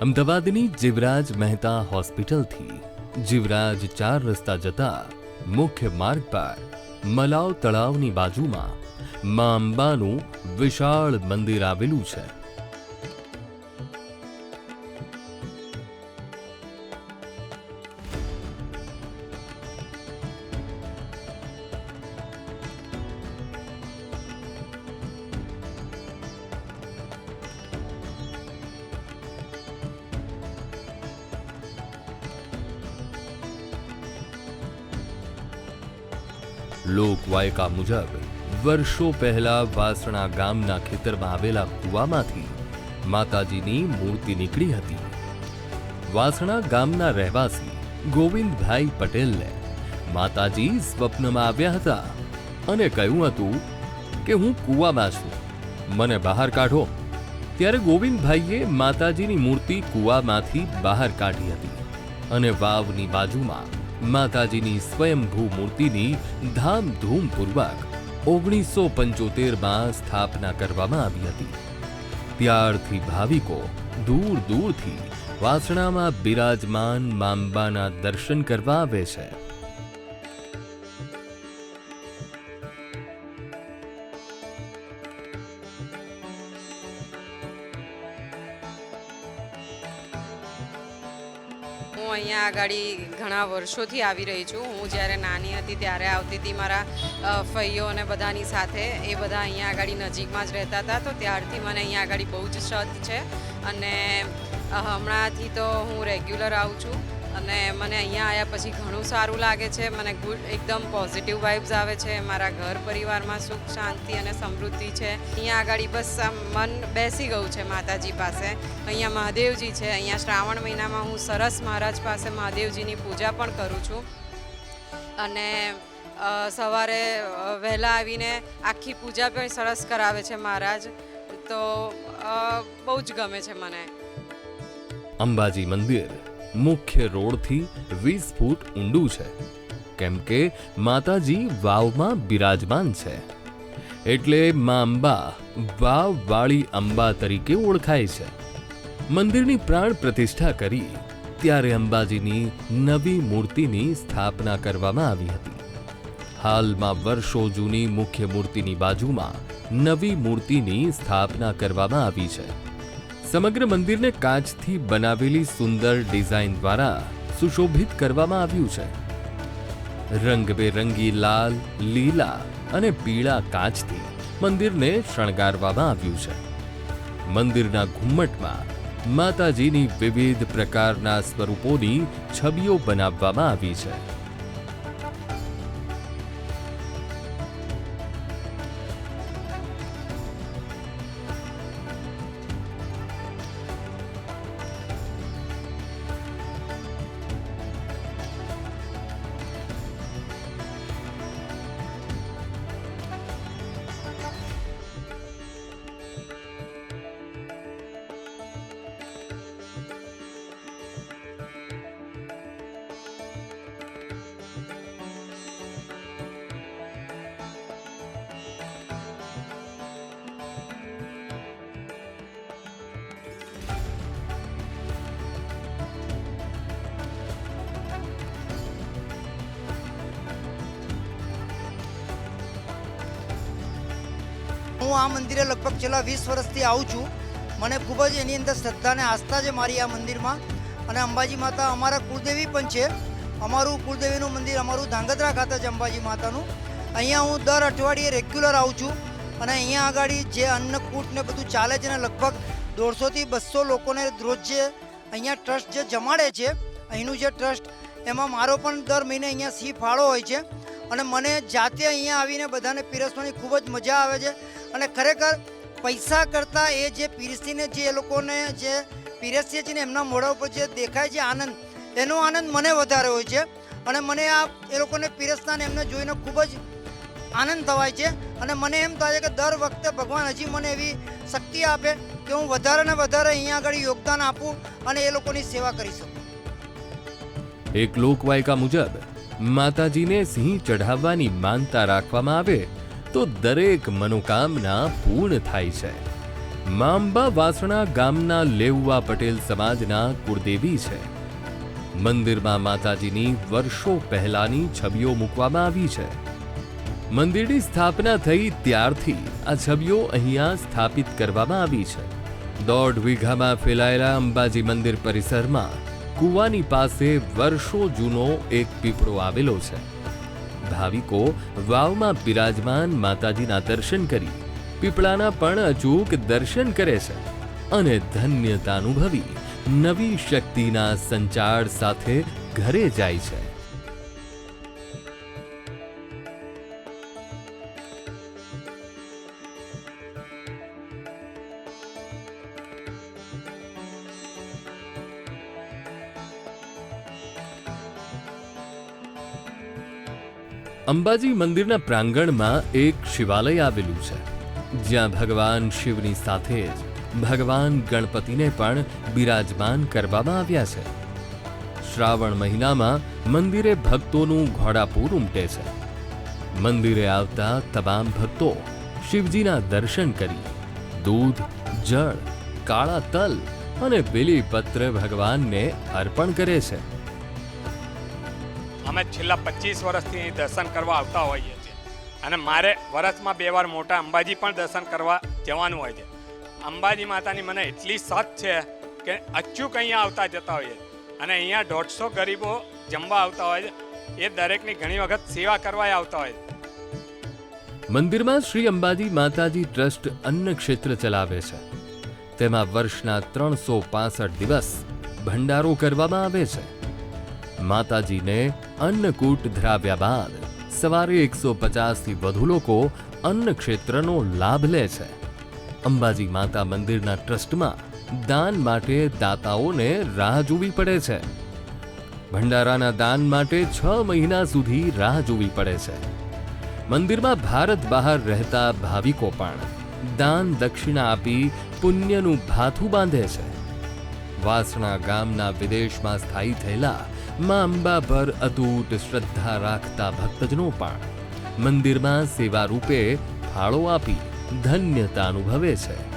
અમદાવાદની જીવરાજ મહેતા હોસ્પિટલથી જીવરાજ ચાર રસ્તા જતા મુખ્ય માર્ગ પર મલાવ તળાવની બાજુમાં મા અંબાનું વિશાળ મંદિર આવેલું છે. લોકવાયકા મુજબ વર્ષો પહેલા વાસણા ગામના ખેતરમાં આવેલા કૂવામાંથી માતાજીની મૂર્તિ નીકળી હતી. વાસણા ગામના રહેવાસી ગોવિંદભાઈ પટેલને માતાજી સ્વપ્નમાં આવ્યા હતા અને કહ્યું હતું કે હું કૂવામાં છું. મને બહાર કાઢો. ત્યારે ગોવિંદભાઈએ માતાજીની મૂર્તિ કૂવામાંથી બહાર કાઢી હતી અને વાવની બાજુમાં માતાજીની સ્વયંભૂ મૂર્તિની ધામધૂમપૂર્વક ઓગણીસો પંચોતેરમાં સ્થાપના કરવામાં આવી હતી. ત્યારથી ભાવિકો દૂર દૂરથી વાસણામાં બિરાજમાન માંબાના દર્શન કરવા આવે છે. હું અહીંયા આગળ ઘણા વર્ષોથી આવી રહી છું. હું જ્યારે નાની હતી ત્યારે આવતી હતી મારા ફૈયો અને બધાની સાથે. એ બધા અહીંયા આગળ નજીકમાં જ રહેતા હતા. તો ત્યારથી મને અહીંયા આગળ બહુ જ શ્રદ્ધ છે. અને હમણાંથી તો હું રેગ્યુલર આવું છું. અને મને અહીંયા આવ્યા પછી ઘણું સારું લાગે છે. મને ગુડ એકદમ પોઝિટિવ વાઇબ્સ આવે છે. મારા ઘર પરિવારમાં સુખ, શાંતિ અને સમૃદ્ધિ છે. અહીંયા આગળ બસ મન બેસી ગયું છે માતાજી પાસે. અહીંયા મહાદેવજી છે. અહીંયા શ્રાવણ મહિનામાં હું સરસ મહારાજ પાસે મહાદેવજીની પૂજા પણ કરું છું. અને સવારે વહેલા આવીને આખી પૂજા પણ સરસ કરાવે છે મહારાજ. તો બહુ જ ગમે છે મને. અંબાજી મંદિર. મુખ્ય રોડથી વીસ ફૂટ ઊંડું છે. કેમ કે માતાજી વાવમાં બિરાજમાન છે. એટલે મા અંબા વાવ વાળી અંબા તરીકે ઓળખાય છે. મંદિરની પ્રાણ પ્રતિષ્ઠા કરી ત્યારે અંબાજીની નવી મૂર્તિની સ્થાપના કરવામાં આવી હતી. હાલમાં વર્ષો જૂની મુખ્ય મૂર્તિની બાજુમાં નવી મૂર્તિની સ્થાપના કરવામાં આવી છે. સમગ્ર મંદિરને કાચથી બનાવેલી સુંદર ડિઝાઇન દ્વારા સુશોભિત કરવામાં આવ્યું છે. રંગબેરંગી લાલ, લીલા અને પીળા કાચથી મંદિરને શણગારવામાં આવ્યું છે. મંદિરના ઘુમ્મટમાં માતાજીની વિવિધ પ્રકારના સ્વરૂપોની છબીઓ બનાવવામાં આવી છે. હું આ મંદિરે લગભગ છેલ્લા વીસ વર્ષથી આવું છું. મને ખૂબ જ એની અંદર શ્રદ્ધા અને આસ્થા છે મારી આ મંદિરમાં. અને અંબાજી માતા અમારા કુળદેવી પણ છે. અમારું કુળદેવીનું મંદિર અમારું ધાંગધ્રા ખાતે છે અંબાજી માતાનું. અહીંયા હું દર અઠવાડિયે રેગ્યુલર આવું છું. અને અહીંયા આગળ જે અન્નકૂટ ને બધું ચાલે છે ને લગભગ દોઢસોથી બસો લોકોને રોજ જે અહીંયા ટ્રસ્ટ જે જમાડે છે, અહીંનું જે ટ્રસ્ટ, એમાં મારો પણ દર મહિને અહીંયા સી ફાળો હોય છે. અને મને જાતે અહીંયા આવીને બધાને પીરસવાની ખૂબ જ મજા આવે છે. અને ખરેખર પૈસા કરતાં એ જે પીરસીને જે એ લોકોને જે પીરસીએ છીએ ને એમના મોઢા ઉપર જે દેખાય છે આનંદ એનો આનંદ મને વધારે હોય છે. અને મને આ એ લોકોને પીરસતાને એમને જોઈને ખૂબ જ આનંદ થવાય છે. અને મને એમ થાય છે કે દર વખતે ભગવાન હજી મને એવી શક્તિ આપે કે હું વધારે ને વધારે અહીંયા આગળ યોગદાન આપું અને એ લોકોની સેવા કરી શકું. એક લોકવાયકા મુજબ, માતાજીને સિંહ ચઢાવવાની માનતા રાખવામાં આવે તો દરેક મનોકામના પૂર્ણ થાય છે. માંબા વાસણા ગામના લેઉવા પટેલ સમાજના કુળદેવી છે. મંદિરમાં માતાજીની વર્ષો પહેલાની છબીઓ મૂકવામાં આવી છે. મંદિરની સ્થાપના થઈ ત્યારથી આ છબીઓ અહીંયા સ્થાપિત કરવામાં આવી છે. દોઢ વીઘામાં ફેલાયેલા અંબાજી મંદિર પરિસરમાં કૂવાની પાસે વર્ષો જૂનો એક પીપળો આવેલો છે. ભાવિકો વાવમાં બિરાજમાન માતાજીના દર્શન કરી, પીપળાના પણ અચૂક દર્શન કરે છે અને ધન્યતા અનુભવી નવી શક્તિના સંચાર સાથે ઘરે જાય છે. અંબાજી મંદિરના પ્રાંગણમાં એક શિવાલય આવેલું છે. જ્યાં ભગવાન શિવની સાથે જ ભગવાન ગણપતિને પણ બિરાજમાન કરવામાં આવ્યા છે. શ્રાવણ મહિનામાં મંદિરે ભક્તોનું ઘોડાપૂર ઉમટે છે. મંદિરે આવતા તમામ ભક્તો શિવજીના દર્શન કરી, દૂધ, જળ, કાળા તલ અને બિલીપત્ર ભગવાનને અર્પણ કરે છે. અમે છેલ્લા પચીસ વર્ષથી અહીં દર્શન કરવા આવતા હોઈએ છીએ. અને મારે વર્ષમાં બે વાર મોટા અંબાજી પણ દર્શન કરવા જવાનું હોય છે. અંબાજી માતાની મને એટલી સત છે કે અચૂક અહીંયા આવતા જતા હોઈએ. અને અહીંયા દોઢસો ગરીબો જમવા આવતા હોય છે. એ દરેકની ઘણી વખત સેવા કરવા આવતા હોય મંદિરમાં શ્રી અંબાજી માતાજી ટ્રસ્ટ અન્ન ક્ષેત્ર ચલાવે છે. તેમાં વર્ષના ત્રણસો દિવસ ભંડારો કરવામાં આવે છે. માતાજીને અન્નકૂટ ધરાવ્યા બાદ સવારે એકસો પચાસથી વધુ લોકો અન્ન ક્ષેત્રનો લાભ લે છે. અંબાજી માતા મંદિરના ટ્રસ્ટમાં દાન માટે દાતાઓને રાહ જોવી પડે છે. ભંડારાના દાન માટે છ મહિના સુધી રાહ જોવી પડે છે. મંદિરમાં ભારત બહાર રહેતા ભાવિકો પણ દાન દક્ષિણા આપી પુણ્યનું ભાથું બાંધે છે. વાસણા ગામના વિદેશમાં સ્થાયી થયેલા મા અંબા ભર અતૂટ શ્રદ્ધા રાખતા ભક્તજનો પણ મંદિરમાં સેવા રૂપે ફાળો આપી ધન્યતા અનુભવે છે.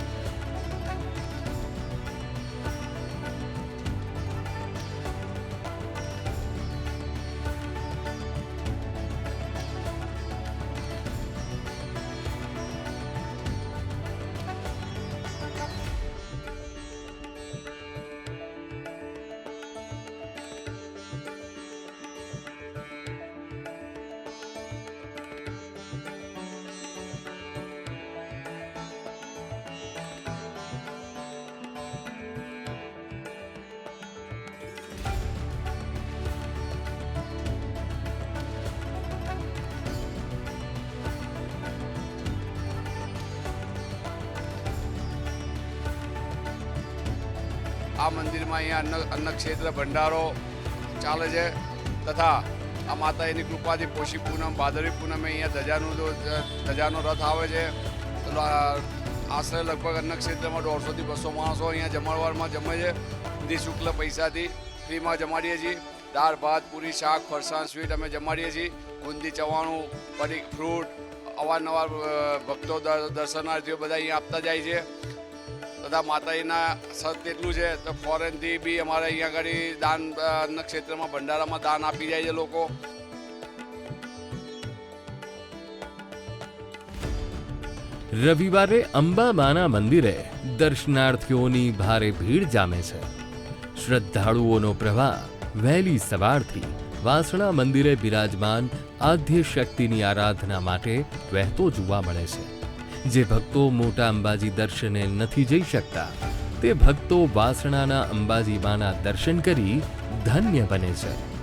આ મંદિરમાં અહીંયા અન્ન અન્નક્ષેત્ર, ભંડારો ચાલે છે તથા આ માતાજીની કૃપાથી પોષી પૂનમ, ભાદરવી પૂનમે અહીંયા ધજાનું ધજાનો રથ આવે છે. આશરે લગભગ અન્નક્ષેત્રમાં દોઢસોથી બસો માણસો અહીંયા જમણવારમાં જમે છે. નિઃશુલ્ક પૈસાથી ફ્રીમાં જમાડીએ છીએ. દાળ, ભાત, પૂરી, શાક, ફરસાણ, સ્વીટ અમે જમાડીએ છીએ. બુંદી, ચવાણું પડી ફ્રૂટ, અવારનવાર ભક્તો દર્શનાર્થીઓ બધા અહીંયા આપતા જાય છે. તથા માતાજીના સત એટલું છે, તો ફોરેનથી બી અમારે અહીંયા આગળ દાન ક્ષેત્રમાં ભંડારામાં દાન આપી જાય છે લોકો. રવિવારે અંબાબાના મંદિરે દર્શનાર્થીઓની ભારે ભીડ જામે છે. શ્રદ્ધાળુઓનો પ્રવાહ વહેલી સવારથી વાસણા મંદિરે બિરાજમાન આદ્ય શક્તિની આરાધના માટે વહેતો જોવા મળે છે. જે ભક્તો મોટા અંબાજી દર્શને નથી જઈ શકતા, તે ભક્તો વાસણાના અંબાજી માના દર્શન કરી ધન્ય બને છે.